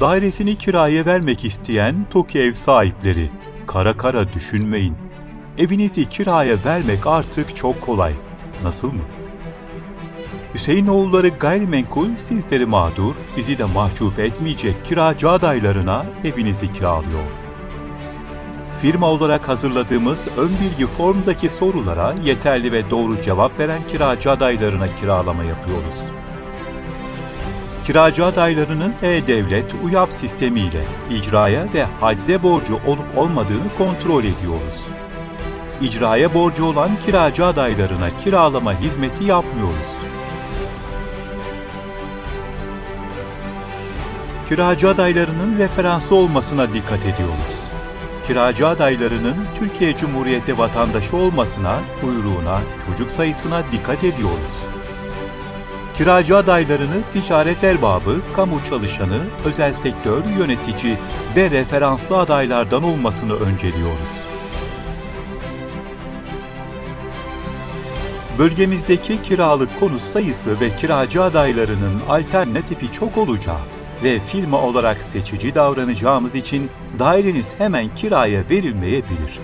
Dairesini kiraya vermek isteyen TOKİ ev sahipleri, kara kara düşünmeyin. Evinizi kiraya vermek artık çok kolay. Nasıl mı? Hüseyinoğulları gayrimenkul sizleri mağdur, bizi de mahcup etmeyecek kiracı adaylarına evinizi kiralıyor. Firma olarak hazırladığımız ön bilgi formdaki sorulara yeterli ve doğru cevap veren kiracı adaylarına kiralama yapıyoruz. Kiracı adaylarının E-Devlet UYAP sistemiyle icraya ve hacze borcu olup olmadığını kontrol ediyoruz. İcraya borcu olan kiracı adaylarına kiralama hizmeti yapmıyoruz. Kiracı adaylarının referanslı olmasına dikkat ediyoruz. Kiracı adaylarının Türkiye Cumhuriyeti vatandaşı olmasına, buyruğuna, çocuk sayısına dikkat ediyoruz. Kiracı adaylarını ticaret erbabı, kamu çalışanı, özel sektör yönetici ve referanslı adaylardan olmasını önceliyoruz. Bölgemizdeki kiralık konut sayısı ve kiracı adaylarının alternatifi çok olacağı ve firma olarak seçici davranacağımız için daireniz hemen kiraya verilmeyebilir.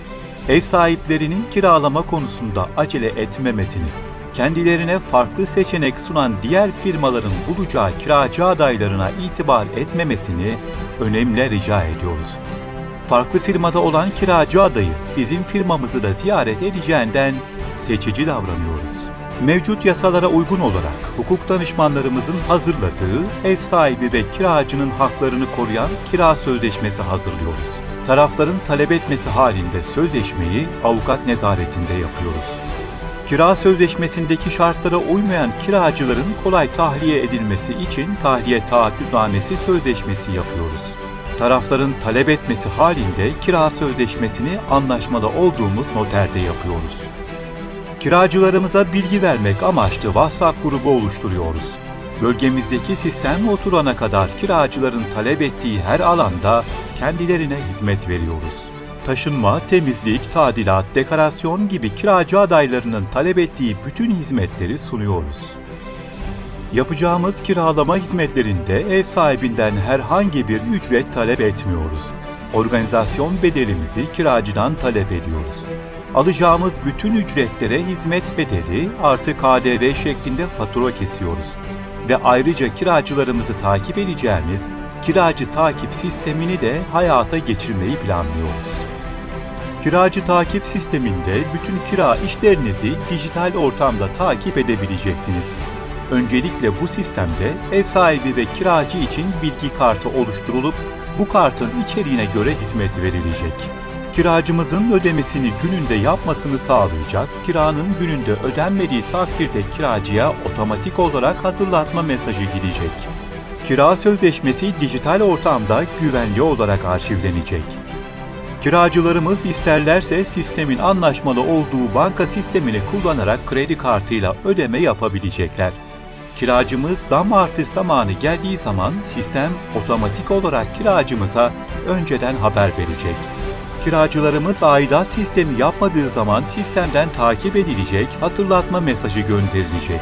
Ev sahiplerinin kiralama konusunda acele etmemesini, kendilerine farklı seçenek sunan diğer firmaların bulacağı kiracı adaylarına itibar etmemesini önemli rica ediyoruz. Farklı firmada olan kiracı adayı bizim firmamızı da ziyaret edeceğinden seçici davranıyoruz. Mevcut yasalara uygun olarak hukuk danışmanlarımızın hazırladığı ev sahibi ve kiracının haklarını koruyan kira sözleşmesi hazırlıyoruz. Tarafların talep etmesi halinde sözleşmeyi avukat nezaretinde yapıyoruz. Kira sözleşmesindeki şartlara uymayan kiracıların kolay tahliye edilmesi için tahliye taahhütnamesi sözleşmesi yapıyoruz. Tarafların talep etmesi halinde kira sözleşmesini anlaşmalı olduğumuz noterde yapıyoruz. Kiracılarımıza bilgi vermek amaçlı WhatsApp grubu oluşturuyoruz. Bölgemizdeki sistem oturana kadar kiracıların talep ettiği her alanda kendilerine hizmet veriyoruz. Taşınma, temizlik, tadilat, dekorasyon gibi kiracı adaylarının talep ettiği bütün hizmetleri sunuyoruz. Yapacağımız kiralama hizmetlerinde ev sahibinden herhangi bir ücret talep etmiyoruz. Organizasyon bedelimizi kiracıdan talep ediyoruz. Alacağımız bütün ücretlere hizmet bedeli artı KDV şeklinde fatura kesiyoruz. Ve ayrıca kiracılarımızı takip edeceğimiz kiracı takip sistemini de hayata geçirmeyi planlıyoruz. Kiracı takip sisteminde bütün kira işlerinizi dijital ortamda takip edebileceksiniz. Öncelikle bu sistemde ev sahibi ve kiracı için bilgi kartı oluşturulup bu kartın içeriğine göre hizmet verilecek. Kiracımızın ödemesini gününde yapmasını sağlayacak, kiranın gününde ödenmediği takdirde kiracıya otomatik olarak hatırlatma mesajı gidecek. Kira sözleşmesi dijital ortamda güvenli olarak arşivlenecek. Kiracılarımız isterlerse sistemin anlaşmalı olduğu banka sistemini kullanarak kredi kartıyla ödeme yapabilecekler. Kiracımız zam artı zamanı geldiği zaman sistem otomatik olarak kiracımıza önceden haber verecek. Kiracılarımız aidat sistemi yapmadığı zaman sistemden takip edilecek, hatırlatma mesajı gönderilecek.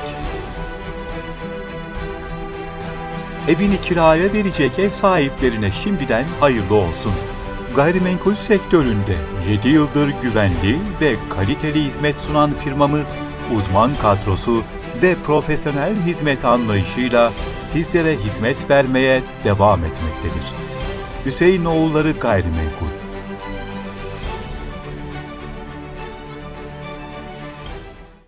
Evini kiraya verecek ev sahiplerine şimdiden hayırlı olsun. Gayrimenkul sektöründe 7 yıldır güvenli ve kaliteli hizmet sunan firmamız uzman kadrosu ve profesyonel hizmet anlayışıyla sizlere hizmet vermeye devam etmektedir. Hüseyinoğulları Gayrimenkul